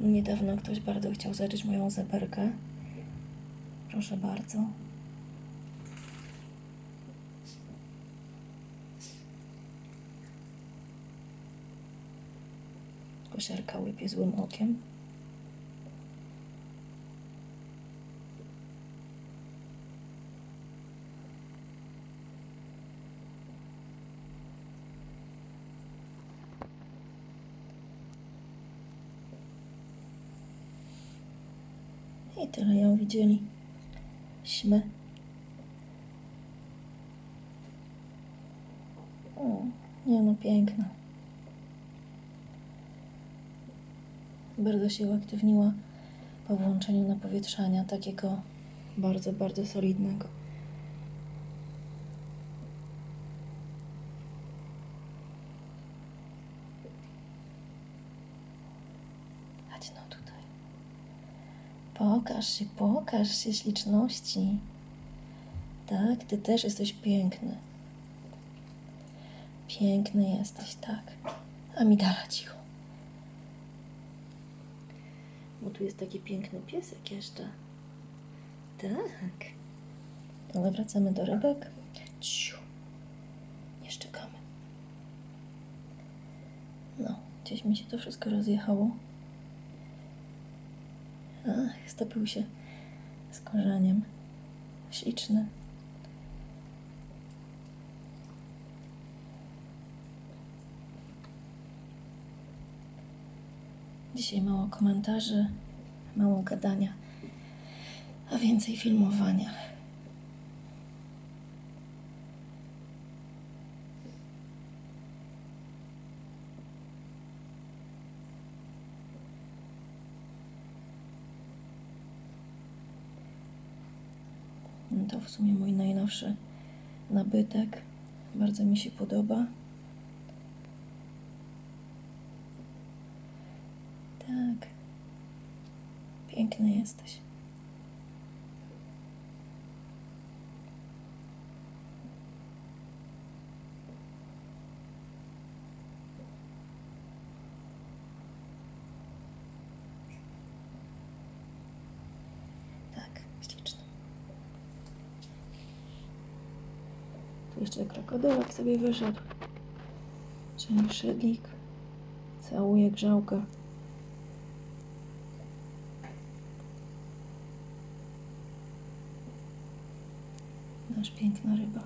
Niedawno ktoś bardzo chciał zacząć moją zeberkę. Proszę bardzo. Kosiarka łypie złym okiem. I tyle ją widzieli. Śmy. O, nie no, piękna. Bardzo się uaktywniła po włączeniu napowietrzania, takiego bardzo, bardzo solidnego. Chodź no tutaj. Pokaż się, pokaż się śliczności. Tak, ty też jesteś piękny. Piękny jesteś, tak. Amidala, cicho. Bo tu jest taki piękny piesek jeszcze. Tak. Ale wracamy do rybek. Ciu. Nie szczekamy. No, gdzieś mi się to wszystko rozjechało. Stopił się z korzeniem. Śliczny. Dzisiaj mało komentarzy, mało gadania, a więcej filmowania. To w sumie mój najnowszy nabytek. Bardzo mi się podoba. Tak. Piękny jesteś. Tak, śliczny. Tu jeszcze krokodyłek sobie wyszedł. Czyli szydlik. Całuje grzałkę. Nasz piękna ryba.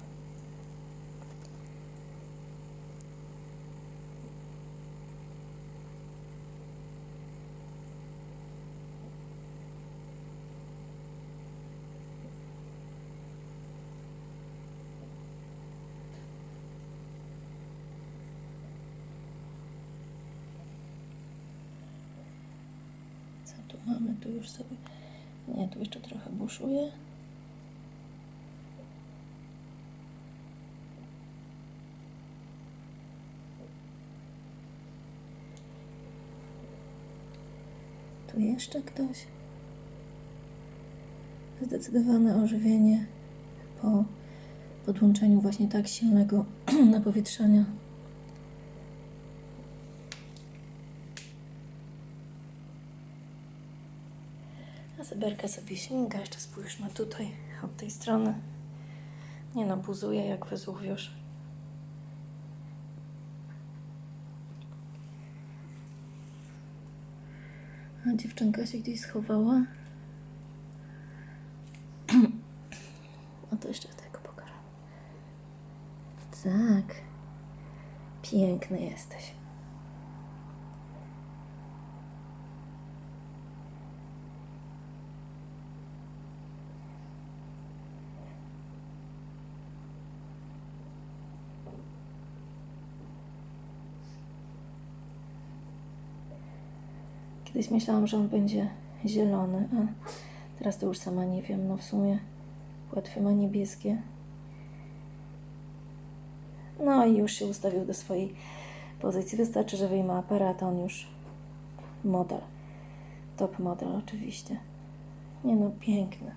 Co tu mamy? Tu już sobie. Nie, tu jeszcze trochę buszuje. Tu jeszcze ktoś. Zdecydowane ożywienie po podłączeniu właśnie tak silnego napowietrzania. A zeberka sobie śmiga, jeszcze spójrzmy tutaj, od tej strony. Nie no, buzuje jak Wezuwiusz. A dziewczynka się gdzieś schowała. A to jeszcze tego pokażę. Tak. Piękny jesteś. Kiedyś myślałam, że on będzie zielony, a teraz to już sama nie wiem. No w sumie płetwy ma niebieskie. No i już się ustawił do swojej pozycji. Wystarczy, że wyjmę aparat, on już model. Top model oczywiście. Nie no, piękny.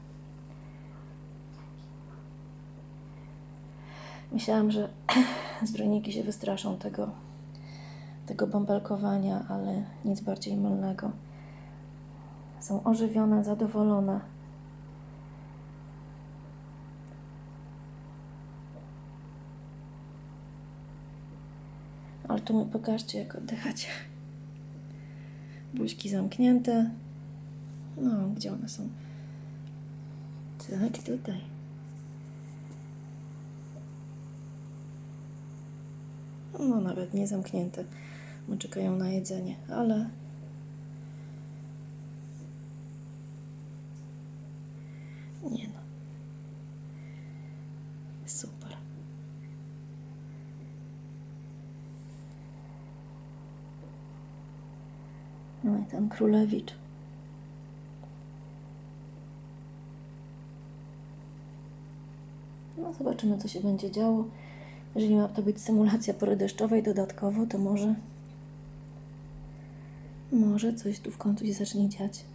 Myślałam, że zbrojniki się wystraszą tego, tego bąbelkowania, ale nic bardziej mylnego. Są ożywione, zadowolone. Ale tu mi pokażcie, jak oddychacie. Buźki zamknięte. No, gdzie one są? Tak, tutaj. No, nawet nie zamknięte, bo czekają na jedzenie, ale. Nie no. Super. No i ten królewicz. No zobaczymy, co się będzie działo. Jeżeli ma to być symulacja pory deszczowej dodatkowo, to może może coś tu w końcu się zacznie dziać.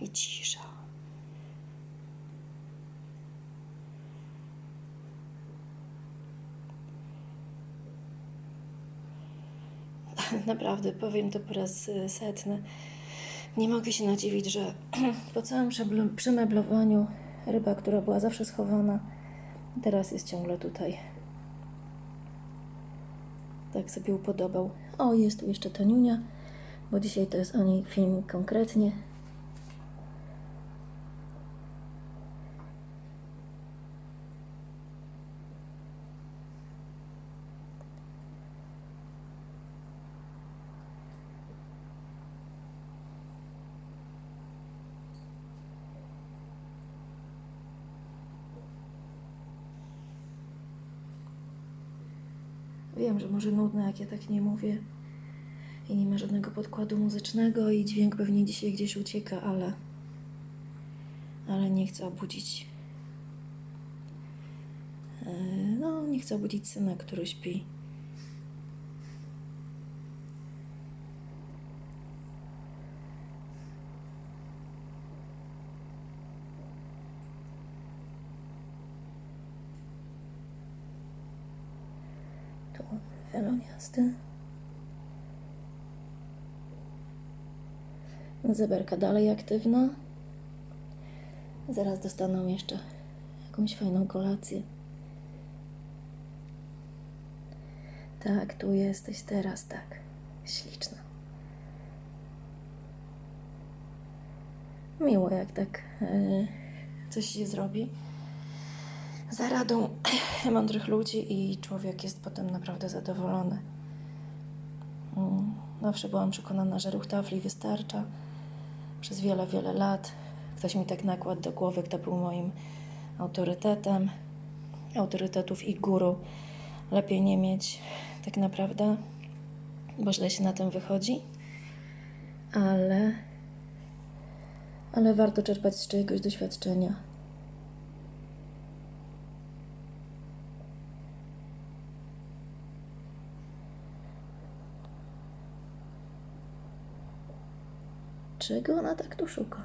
I cisza. Naprawdę, powiem to po raz y, setny. Nie mogę się nadziwić, że po całym przymeblowaniu ryba, która była zawsze schowana, teraz jest ciągle tutaj. Tak sobie upodobał. O, jest tu jeszcze Toniunia, bo dzisiaj to jest o niej filmik konkretnie. Wiem, że może nudne, jak ja tak nie mówię. I nie ma żadnego podkładu muzycznego i dźwięk pewnie dzisiaj gdzieś ucieka, ale... Ale nie chcę obudzić... e, No, nie chcę obudzić syna, który śpi. Tu weloniasty. Zeberka dalej aktywna. Zaraz dostaną jeszcze jakąś fajną kolację. Tak, tu jesteś teraz, tak. Śliczna. Miło, jak tak e, coś się zrobi za radą mądrych ludzi i człowiek jest potem naprawdę zadowolony. Mm, Zawsze byłam przekonana, że ruch tafli wystarcza. Przez wiele, wiele lat ktoś mi tak nakładł do głowy, kto był moim autorytetem. Autorytetów i guru lepiej nie mieć tak naprawdę, bo źle się na tym wychodzi. Ale, ale warto czerpać z czyjegoś doświadczenia. Czego ona tak tu szuka?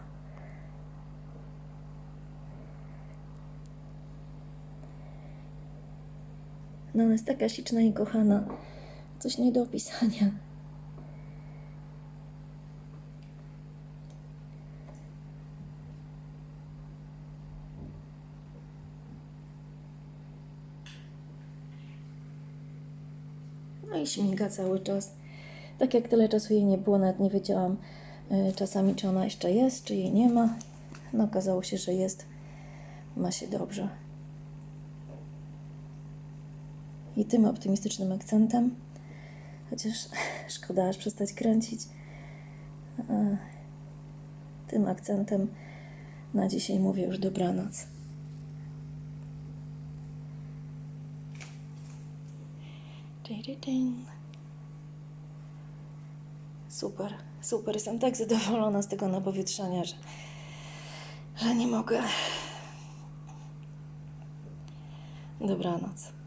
No, ona jest taka śliczna i kochana. Coś nie do opisania. No i śmiga cały czas. Tak jak tyle czasu jej nie było, nawet nie wiedziałam czasami, czy ona jeszcze jest, czy jej nie ma. No okazało się, że jest. Ma się dobrze. I tym optymistycznym akcentem, chociaż szkoda aż przestać kręcić, e, tym akcentem na dzisiaj mówię już dobranoc. Super, super. Jestem tak zadowolona z tego napowietrzania, że, że nie mogę. Dobranoc.